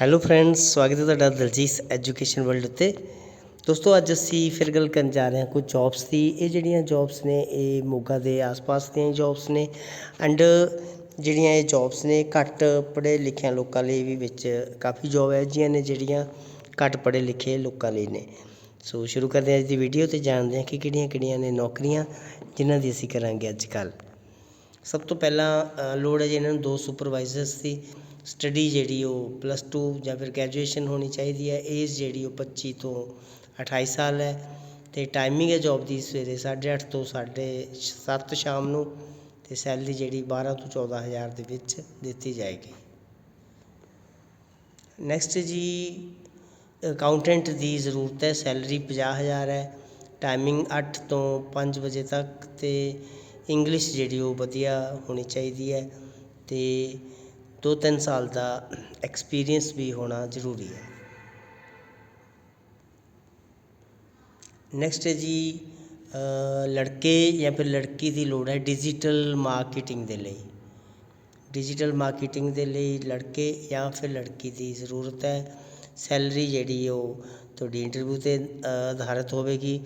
Hello friends ਸਵਾਗਤ ਹੈ ਤੁਹਾਡਾ ਦਲਜੀਤ ਐਜੂਕੇਸ਼ਨ ਵਰਲਡ ਉੱਤੇ। ਦੋਸਤੋ, ਅੱਜ ਅਸੀਂ ਫਿਰ ਗੱਲ ਕਰਨ ਜਾ ਰਹੇ ਹਾਂ ਕੁਝ ਜੌਬਸ ਦੀ। ਇਹ ਜਿਹੜੀਆਂ ਜੌਬਸ ਨੇ, ਇਹ ਮੋਗਾ ਦੇ ਆਸ-ਪਾਸ ਦੀਆਂ ਜੌਬਸ ਨੇ ਐਂਡ ਜਿਹੜੀਆਂ ਇਹ ਜੌਬਸ ਨੇ, ਘੱਟ ਪੜ੍ਹੇ ਲਿਖਿਆ ਲੋਕਾਂ ਲਈ ਵੀ ਵਿੱਚ ਕਾਫੀ ਜੌਬ ਹੈ ਜੀਆਂ ਨੇ ਜਿਹੜੀਆਂ ਘੱਟ ਪੜ੍ਹੇ ਲਿਖੇ ਲੋਕਾਂ ਲਈ ਨੇ। ਸੋ ਸ਼ੁਰੂ ਕਰਦੇ ਹਾਂ ਅੱਜ ਦੀ ਵੀਡੀਓ ਤੇ, ਜਾਣਦੇ ਹਾਂ ਕਿ ਕਿਹੜੀਆਂ-ਕਿਹੜੀਆਂ ਨੇ ਨੌਕਰੀਆਂ ਜਿਨ੍ਹਾਂ ਦੀ ਅਸੀਂ ਕਰਾਂਗੇ ਅੱਜ ਕੱਲ੍ਹ। ਸਭ ਤੋਂ ਪਹਿਲਾਂ ਲੋੜ ਹੈ ਜੀ ਇਹਨਾਂ ਨੂੰ ਦੋ ਸੁਪਰਵਾਈਜ਼ਰਸ ਦੀ। ਸਟੱਡੀ ਜਿਹੜੀ ਉਹ ਪਲੱਸ ਟੂ ਜਾਂ ਫਿਰ ਗ੍ਰੈਜੂਏਸ਼ਨ ਹੋਣੀ ਚਾਹੀਦੀ ਹੈ। ਏਜ ਜਿਹੜੀ ਉਹ 25 ਤੋਂ 28 ਸਾਲ ਹੈ ਅਤੇ ਟਾਈਮਿੰਗ ਹੈ ਜੋਬ ਦੀ ਸਵੇਰੇ 8:30 ਤੋਂ 7:30 ਸ਼ਾਮ ਨੂੰ ਅਤੇ ਸੈਲਰੀ ਜਿਹੜੀ 12 ਤੋਂ 14000 ਦੇ ਵਿੱਚ ਦਿੱਤੀ ਜਾਏਗੀ। ਨੈਕਸਟ ਜੀ ਅਕਾਊਂਟੈਂਟ ਦੀ ਜ਼ਰੂਰਤ ਹੈ। ਸੈਲਰੀ ਪੰਜਾਹ ਹਜ਼ਾਰ ਹੈ। ਟਾਈਮਿੰਗ ਅੱਠ ਤੋਂ ਪੰਜ ਵਜੇ ਤੱਕ ਅਤੇ ਇੰਗਲਿਸ਼ ਜਿਹੜੀ ਉਹ ਵਧੀਆ ਹੋਣੀ ਚਾਹੀਦੀ ਹੈ ਅਤੇ ਦੋ ਤਿੰਨ ਸਾਲ ਦਾ ਐਕਸਪੀਰੀਅੰਸ ਵੀ ਹੋਣਾ ਜ਼ਰੂਰੀ ਹੈ। ਨੈਕਸਟ ਹੈ ਜੀ ਲੜਕੇ ਜਾਂ ਫਿਰ ਲੜਕੀ ਦੀ ਲੋੜ ਹੈ ਡਿਜੀਟਲ ਮਾਰਕੀਟਿੰਗ ਦੇ ਲਈ। ਡਿਜੀਟਲ ਮਾਰਕੀਟਿੰਗ ਦੇ ਲਈ ਲੜਕੇ ਜਾਂ ਫਿਰ ਲੜਕੀ ਦੀ ਜ਼ਰੂਰਤ ਹੈ। ਸੈਲਰੀ ਜਿਹੜੀ ਉਹ ਤੁਹਾਡੀ ਇੰਟਰਵਿਊ ਤੇ ਆਧਾਰਿਤ ਹੋਵੇਗੀ।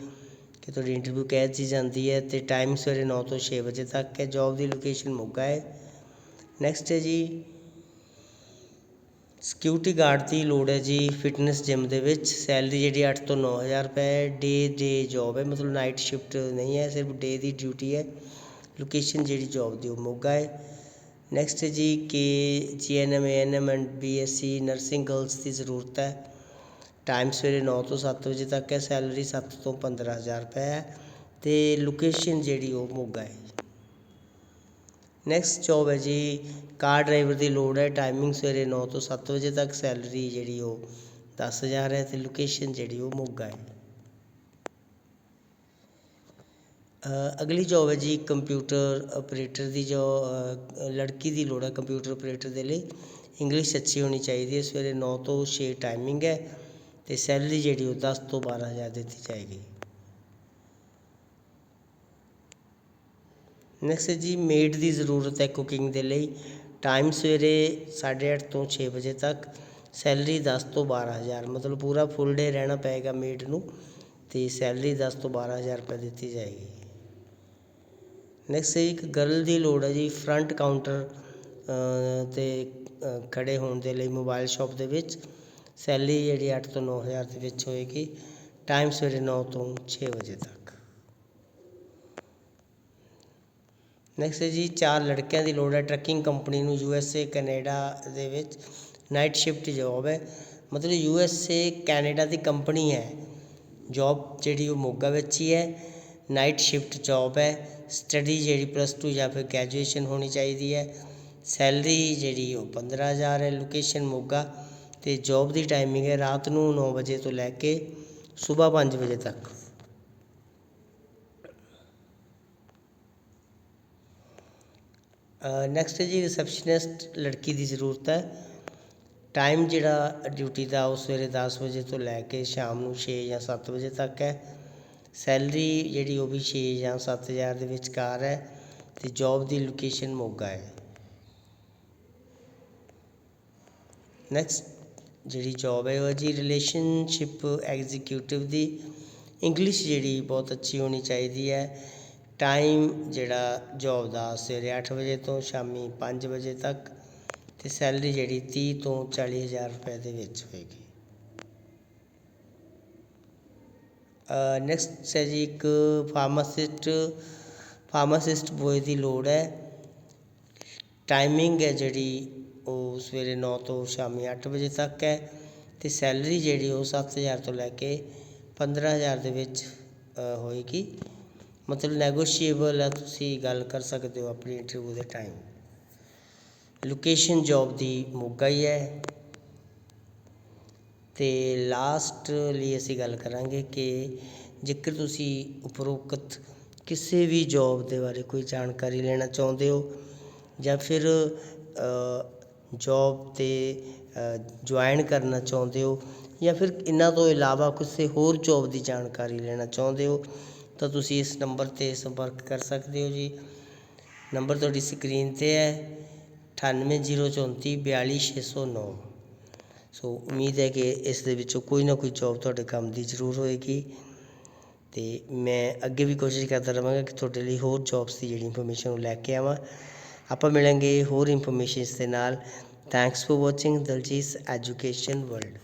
ਕਿ ਤੁਹਾਡੀ ਇੰਟਰਵਿਊ ਕਹਿ ਦਿੱਤੀ ਜਾਂਦੀ ਹੈ ਅਤੇ ਟਾਈਮ ਸਵੇਰੇ ਨੌ ਤੋਂ ਛੇ ਵਜੇ ਤੱਕ ਹੈ। ਜੋਬ ਦੀ ਲੋਕੇਸ਼ਨ ਮੋਗਾ ਹੈ। ਨੈਕਸਟ ਹੈ ਜੀ ਸਿਕਿਉਰਿਟੀ ਗਾਰਡ ਦੀ ਲੋੜ ਹੈ ਜੀ ਫਿਟਨੈਸ ਜਿਮ ਦੇ ਵਿੱਚ। ਸੈਲਰੀ ਜਿਹੜੀ 8 ਤੋਂ 9000 ਰੁਪਏ ਹੈ। ਡੇ ਡੇ ਜੋਬ ਹੈ, ਮਤਲਬ ਨਾਈਟ ਸ਼ਿਫਟ ਨਹੀਂ ਹੈ, ਸਿਰਫ ਡੇ ਦੀ ਡਿਊਟੀ ਹੈ। ਲੋਕੇਸ਼ਨ ਜਿਹੜੀ ਜੋਬ ਦੀ ਉਹ ਮੋਗਾ ਹੈ। ਨੈਕਸਟ ਹੈ ਜੀ ਕਿ G N M N M and B S C nursing girls ਦੀ ਜ਼ਰੂਰਤ ਹੈ। ਟਾਈਮ ਸਵੇਰੇ ਨੌ ਤੋਂ ਸੱਤ ਵਜੇ ਤੱਕ ਹੈ ਸੈਲਰੀ ਸੱਤ ਤੋਂ 15000 ਰੁਪਏ ਹੈ ਅਤੇ ਲੋਕੇਸ਼ਨ ਜਿਹੜੀ ਉਹ ਮੋਗਾ ਹੈ। ਨੈਕਸਟ ਜੋਬ ਹੈ ਜੀ ਕਾਰ ਡਰਾਈਵਰ ਦੀ ਲੋੜ ਹੈ ਟਾਈਮਿੰਗ ਸਵੇਰੇ ਨੌ ਤੋਂ ਸੱਤ ਵਜੇ ਤੱਕ ਸੈਲਰੀ ਜਿਹੜੀ ਉਹ ਦਸ ਹਜ਼ਾਰ ਹੈ ਅਤੇ ਲੋਕੇਸ਼ਨ ਜਿਹੜੀ ਉਹ ਮੋਗਾ ਹੈ। ਅਗਲੀ ਜੋਬ ਹੈ ਜੀ ਕੰਪਿਊਟਰ ਆਪਰੇਟਰ ਦੀ ਜੋ ਲੜਕੀ ਦੀ ਲੋੜ ਹੈ ਕੰਪਿਊਟਰ ਆਪਰੇਟਰ ਦੇ ਲਈ। ਇੰਗਲਿਸ਼ ਅੱਛੀ ਹੋਣੀ ਚਾਹੀਦੀ ਹੈ, ਸਵੇਰੇ 9 ਤੋਂ 6 ਟਾਈਮਿੰਗ ਹੈ। ਅਤੇ ਸੈਲਰੀ ਜਿਹੜੀ ਉਹ 10 ਤੋਂ 12000 ਦਿੱਤੀ ਜਾਏਗੀ। ਨੈਕਸਟ ਜੀ ਮੇਡ ਦੀ ਜ਼ਰੂਰਤ ਹੈ ਕੁਕਿੰਗ ਦੇ ਲਈ। ਟਾਈਮ ਸਵੇਰੇ 8:30 ਤੋਂ 6 ਵਜੇ ਤੱਕ ਸੈਲਰੀ 10 ਤੋਂ 12000 ਮਤਲਬ ਪੂਰਾ ਫੁੱਲ ਡੇ ਰਹਿਣਾ ਪਏਗਾ ਮੇਡ ਨੂੰ ਤੇ ਸੈਲਰੀ 10 ਤੋਂ 12000 ਰੁਪਏ ਦਿੱਤੀ ਜਾਏਗੀ। ਨੈਕਸਟ ਇੱਕ ਗਰਲ ਦੀ ਲੋੜ ਹੈ ਜੀ ਫਰੰਟ ਕਾਊਂਟਰ ਤੇ ਅ, ਖੜੇ ਹੋਣ ਦੇ ਲਈ ਮੋਬਾਈਲ ਸ਼ਾਪ ਦੇ ਵਿੱਚ। ਸੈਲਰੀ ਜਿਹੜੀ 8 ਤੋਂ 9000 ਦੇ ਵਿੱਚ ਹੋਏਗੀ ਟਾਈਮ ਸਵੇਰੇ 9 ਤੋਂ 6 ਵਜੇ ਤੱਕ। ਨੈਕਸਟ ਹੈ ਜੀ, ਚਾਰ ਲੜਕਿਆਂ ਦੀ ਲੋੜ ਹੈ ਟਰੱਕਿੰਗ ਕੰਪਨੀ ਨੂੰ ਯੂ ਐਸ ਏ ਕੈਨੇਡਾ ਦੇ ਵਿੱਚ ਨਾਈਟ ਸ਼ਿਫਟ ਜੌਬ ਹੈ। ਮਤਲਬ ਯੂ ਐਸ ਏ ਕੈਨੇਡਾ ਦੀ ਕੰਪਨੀ ਹੈ। ਜੌਬ ਜਿਹੜੀ ਉਹ ਮੋਗਾ ਵਿੱਚ ਹੀ ਹੈ। ਨਾਈਟ ਸ਼ਿਫਟ ਜੌਬ ਹੈ। ਸਟੱਡੀ ਜਿਹੜੀ ਪਲੱਸ 2 ਜਾਂ ਫਿਰ ਗ੍ਰੈਜੂਏਸ਼ਨ ਹੋਣੀ ਚਾਹੀਦੀ ਹੈ। ਸੈਲਰੀ ਜਿਹੜੀ ਉਹ 15000 ਹੈ। ਲੋਕੇਸ਼ਨ ਮੋਗਾ। ਅਤੇ ਜੋਬ ਦੀ ਟਾਈਮਿੰਗ ਹੈ ਰਾਤ ਨੂੰ ਨੌ ਵਜੇ ਤੋਂ ਲੈ ਕੇ ਸੁਬਾਹ ਪੰਜ ਵਜੇ ਤੱਕ। ਨੈਕਸਟ ਜੀ ਰਿਸੈਪਸ਼ਨਿਸਟ ਲੜਕੀ ਦੀ ਜ਼ਰੂਰਤ ਹੈ। ਟਾਈਮ ਜਿਹੜਾ ਡਿਊਟੀ ਦਾ ਉਹ ਸਵੇਰੇ 10 ਵਜੇ ਤੋਂ ਲੈ ਕੇ ਸ਼ਾਮ ਨੂੰ 6 ਜਾਂ 7 ਵਜੇ ਤੱਕ ਹੈ। ਸੈਲਰੀ ਜਿਹੜੀ ਉਹ ਵੀ 6 ਜਾਂ 7000 ਦੇ ਵਿਚਕਾਰ ਹੈ ਤੇ ਜੌਬ ਦੀ ਲੋਕੇਸ਼ਨ ਮੋਗਾ ਹੈ। ਨੈਕਸਟ ਜਿਹੜੀ ਜੋਬ ਹੈ ਉਹ ਹੈ ਜੀ ਰਿਲੇਸ਼ਨਸ਼ਿਪ ਐਗਜ਼ੀਕਿਊਟਿਵ ਦੀ ਇੰਗਲਿਸ਼ ਜਿਹੜੀ ਬਹੁਤ ਅੱਛੀ ਹੋਣੀ ਚਾਹੀਦੀ ਹੈ। ਟਾਈਮ ਜਿਹੜਾ ਜੋਬ ਦਾ ਸਵੇਰੇ ਅੱਠ ਵਜੇ ਤੋਂ ਸ਼ਾਮੀ ਪੰਜ ਵਜੇ ਤੱਕ ਅਤੇ ਸੈਲਰੀ ਜਿਹੜੀ ਤੀਹ ਤੋਂ ਚਾਲੀ ਹਜ਼ਾਰ ਰੁਪਏ ਦੇ ਵਿੱਚ ਹੋਏਗੀ। ਨੈਕਸਟ ਹੈ ਜੀ ਇੱਕ ਫਾਰਮਾਸਿਸਟ ਫਾਰਮਾਸਿਸਟ ਬੋਏ ਦੀ ਲੋੜ ਹੈ। ਟਾਈਮਿੰਗ ਹੈ ਜਿਹੜੀ ਉਹ ਸਵੇਰੇ ਨੌ ਤੋਂ ਸ਼ਾਮੀ ਅੱਠ ਵਜੇ ਤੱਕ ਹੈ ਅਤੇ ਸੈਲਰੀ ਜਿਹੜੀ ਉਹ ਸੱਤ ਹਜ਼ਾਰ ਤੋਂ ਲੈ ਕੇ 15000 ਦੇ ਵਿੱਚ ਹੋਏਗੀ। ਮਤਲਬ ਨੈਗੋਸ਼ੀਏਬਲ ਹੈ, ਤੁਸੀਂ ਗੱਲ ਕਰ ਸਕਦੇ ਹੋ ਆਪਣੀ ਇੰਟਰਵਿਊ ਦੇ ਟਾਈਮ ਲੋਕੇਸ਼ਨ ਜੌਬ ਦੀ ਮੋਗਾ ਹੀ ਹੈ। ਤੇ ਲਾਸਟ ਲਈ ਅਸੀਂ ਗੱਲ ਕਰਾਂਗੇ ਕਿ ਜੇਕਰ ਤੁਸੀਂ ਉਪਰੋਕਤ ਕਿਸੇ ਵੀ ਜੌਬ ਦੇ ਬਾਰੇ ਕੋਈ ਜਾਣਕਾਰੀ ਲੈਣਾ ਚਾਹੁੰਦੇ ਹੋ ਜਾਂ ਫਿਰ ਜੋਬ 'ਤੇ ਜੁਆਇਨ ਕਰਨਾ ਚਾਹੁੰਦੇ ਹੋ ਜਾਂ ਫਿਰ ਇਹਨਾਂ ਤੋਂ ਇਲਾਵਾ ਕਿਸੇ ਹੋਰ ਜੋਬ ਦੀ ਜਾਣਕਾਰੀ ਲੈਣਾ ਚਾਹੁੰਦੇ ਹੋ, ਤਾਂ ਤੁਸੀਂ ਇਸ ਨੰਬਰ 'ਤੇ ਸੰਪਰਕ ਕਰ ਸਕਦੇ ਹੋ ਜੀ। ਨੰਬਰ ਤੁਹਾਡੀ ਸਕਰੀਨ 'ਤੇ ਹੈ, ਅਠਾਨਵੇਂ ਜ਼ੀਰੋ ਚੌਂਤੀ ਬਿਆਲੀ ਛੇ ਸੌ ਨੌ। ਸੋ ਉਮੀਦ ਹੈ ਕਿ ਇਸ ਦੇ ਵਿੱਚੋਂ ਕੋਈ ਨਾ ਕੋਈ ਜੋਬ ਤੁਹਾਡੇ ਕੰਮ ਦੀ ਜ਼ਰੂਰ ਹੋਏਗੀ। ਤੇ ਮੈਂ ਅੱਗੇ ਵੀ ਕੋਸ਼ਿਸ਼ ਕਰਦਾ ਰਵਾਂਗਾ ਕਿ ਤੁਹਾਡੇ ਲਈ ਹੋਰ ਜੋਬਸ ਦੀ ਜਿਹੜੀ ਇਨਫੋਰਮੇਸ਼ਨ ਉਹ ਲੈ ਕੇ ਆਵਾਂ। ਆਪਾਂ ਮਿਲਾਂਗੇ ਹੋਰ ਇਨਫੋਰਮੇਸ਼ਨਸ ਦੇ ਨਾਲ। Thanks for watching Daljit education world